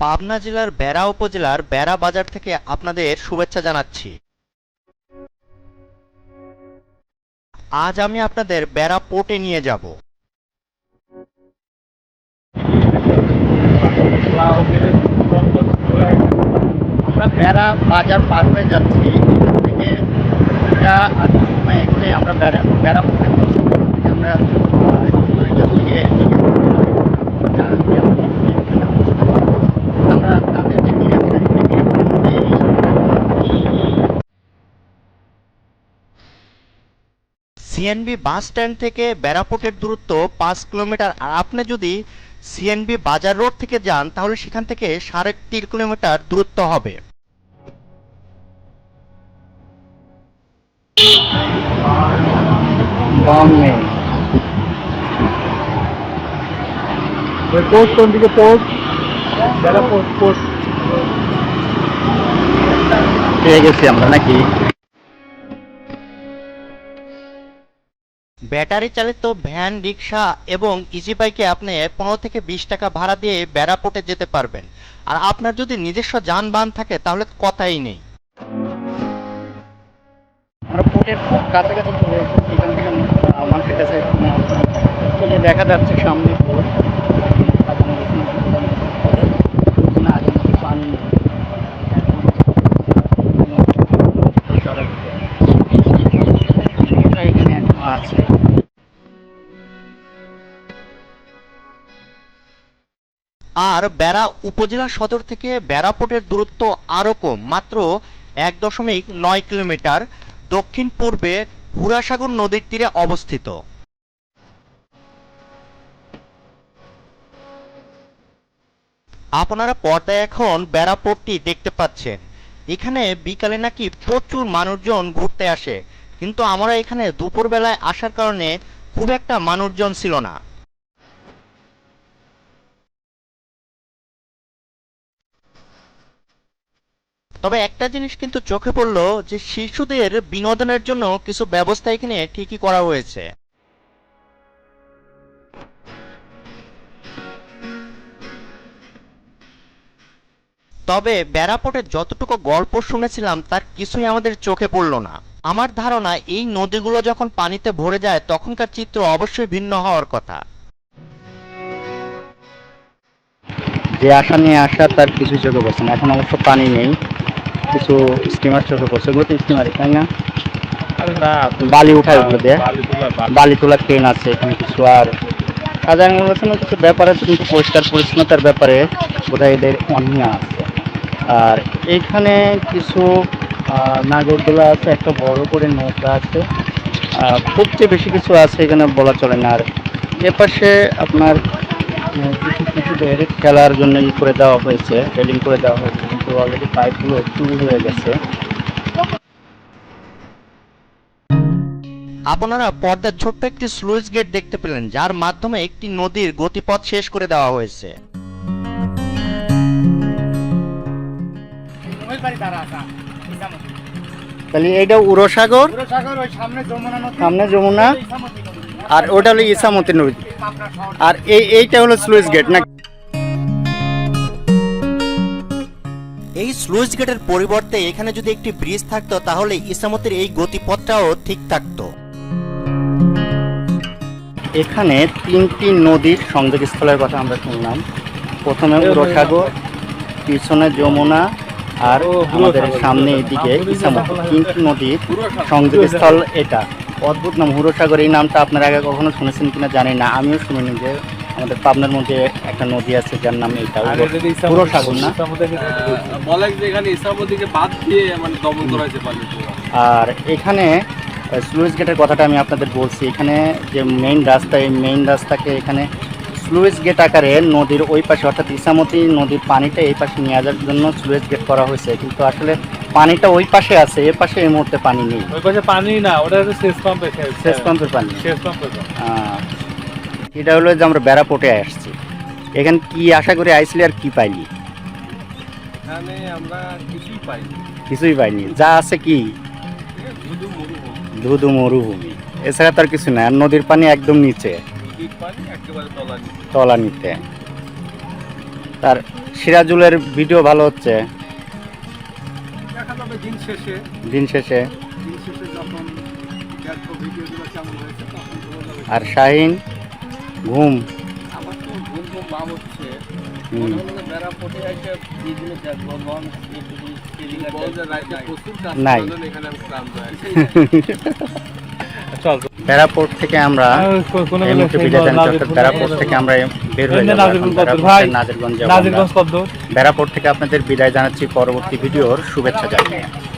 পাবনা জেলার বেড়া উপজেলার বেড়া বাজার থেকে আপনাদের শুভেচ্ছা জানাচ্ছি। আজ আমি আপনাদের বেড়া পোর্টে নিয়ে যাব। আমরা বেড়া বাজার পার হয়ে যাচ্ছি। আমরা বেড়া বেড়া পড়ে আমরা আহ, এটা থেকে এদিকে আমরা তাদেরকে নিয়ে আসি থেকে এই সিএনবি বাস স্ট্যান্ড থেকে বেড়াপোর্টের দূরত্ব পাঁচ কিলোমিটার। আর আপনি যদি সিএনবি বাজার রোড থেকে যান তাহলে সেখান থেকে সাড়ে তিন কিলোমিটার দূরত্ব হবে। বম্বে পোস্ট কোন দিকে পোস্ট পোস্ট পেয়ে গেছি আমরা নাকি? ব্যাটারি চালিত ভ্যান রিক্সা এবং ইজি বাইকে আপনি পনেরো থেকে বিশ টাকা ভাড়া দিয়ে বেড়াপোর্টে যেতে পারবেন। আর আপনার যদি নিজস্ব যানবাহন থাকে, তাহলে কথাই নেই। কাছাকাছি কাছে দেখা যাচ্ছে সামনে। আর বেড়া উপজেলা সদর থেকে বেড়াপোর্টের দূরত্ব আরও কম, মাত্র এক দশমিক নয় কিলোমিটার। দক্ষিণ পূর্বে হুরাসাগর নদীর তীরে অবস্থিত। আপনারা পর্দায় এখন বেড়াপোর্টটি দেখতে পাচ্ছেন। এখানে বিকালে নাকি প্রচুর মানুষজন ঘুরতে আসে, কিন্তু আমরা এখানে দুপুরবেলায় আসার কারণে খুব একটা মানুষজন ছিল না। তবে একটা জিনিস কিন্তু চোখে পড়ল যে শিশুদের বিনোদনের জন্য কিছু ব্যবস্থা এখানে ঠিকই করা হয়েছে। তবে ব্যারাপোর্টে যতটুকু গল্প শুনেছিলাম, তার কিছুই আমাদের চোখে পড়ল না। আমার ধারণা, এই নদীগুলো যখন পানিতে ভরে যায়, তখনকার চিত্র অবশ্যই ভিন্ন হওয়ার কথা। যে আশা নিয়ে আসা, তার কিছু চোখে পড়ছে না। এখন অবশ্য পানি নেই। কিছু স্টিমার চোখে পড়ছে ওগুলো তো স্টিমারই তাই না বালি উঠায় ওগুলো দিয়ে বালি তোলা ট্রেন আছে এখানে কিছু আর। বলছেন কিছু ব্যাপার আছে কিন্তু পরিষ্কার পরিচ্ছন্নতার ব্যাপারে বোধহয় এদের অনীহা আছে। আর এইখানে কিছু নাগরদোলা আছে একটা বড় করে নৌকা আছে। খুব যে বেশি কিছু আছে এখানে বলা চলে না। আর এপাশে আপনার কিছু শিশুদের খেলার জন্য ই করে দেওয়া হয়েছে রেলিং করে দেওয়া হয়েছে। কিন্তু অলরেডি পাইপগুলো চুরি হয়ে গেছে। আপনারা পর্দার ছোট্ট একটি স্লুইস গেট দেখতে পেলেন যার মাধ্যমে একটি নদীর গতিপথ শেষ করে দেওয়া হয়েছে। তাহলে এইটা উরসাগর সামনে যমুনা। আর ওটা হলো ইসামতি নদী। আর এই এইটা হলো স্লুইস গেট না স্লুইস গেটের পরিবর্তে এখানে যদি একটি ব্রিজ থাকতো তাহলে ইসামতের এই গতিপথটাও ঠিক থাকতো। এখানে তিনটি নদীর সংযোগস্থলের কথা আমরা শুনলাম। প্রথমে উরসাগর পিছনে যমুনা আর আমাদের সামনে এদিকে ইসামত। তিনটি নদীর সংযোগস্থল এটা। অদ্ভুত নাম হুরসাগর এই নামটা আপনারা আগে কখনো শুনেছেন কিনা জানি না। আমিও শুনিনি যে আমাদের পাবনার মধ্যে একটা নদী আছে যার নাম এটা হুরসাগর না? বলে যে এখানে ইসলামদিকে বাদ দিয়ে মানে দমন করা হয়েছে পানি আর এখানে স্লুইস গেটের কথাটা আমি আপনাদের বলছি। এখানে যে মেইন রাস্তা এই মেইন রাস্তাকে এখানে স্লুইস গেট আকারে নদীর ওই পাশে অর্থাৎ ইসামতি নদীর পানিটা এই পাশে নিয়ে যাওয়ার জন্য স্লুইস গেট করা হয়েছে। কিন্তু আসলে পানিটা ওই পাশে আছে এ পাশে এই মুহূর্তে পানি নেই। ওই পাশে পানি না ওটা হচ্ছে শেষ পাম্পে শেষ পাম্পের পানি। শেষ পাম্পে আহ, এটা হলো যে আমরা বেড়াপোটে আসছি। এখানে কি আশা করে আইসলি আর কি পাইনি। কিছুই পাইনি। যা আছে কি? ধুধু মরুভূমি। এছাড়া তার কিছু না নদীর পানি একদম নিচে। তলা নিতে তার সিরাজুলের ভিডিও ভালো হচ্ছে। দিন শেষে। দিন শেষে। আর শাহিন? ঘুম। আমার তো ঘুম ঘুম ভাব হচ্ছে। থেকে আমরা থেকে আমরা বের নাজিরগঞ্জ থেকে আপনাদের বিদায় জানাচ্ছি পরবর্তী আচ্ছা। ভিডিওর শুভেচ্ছা জানিয়ে।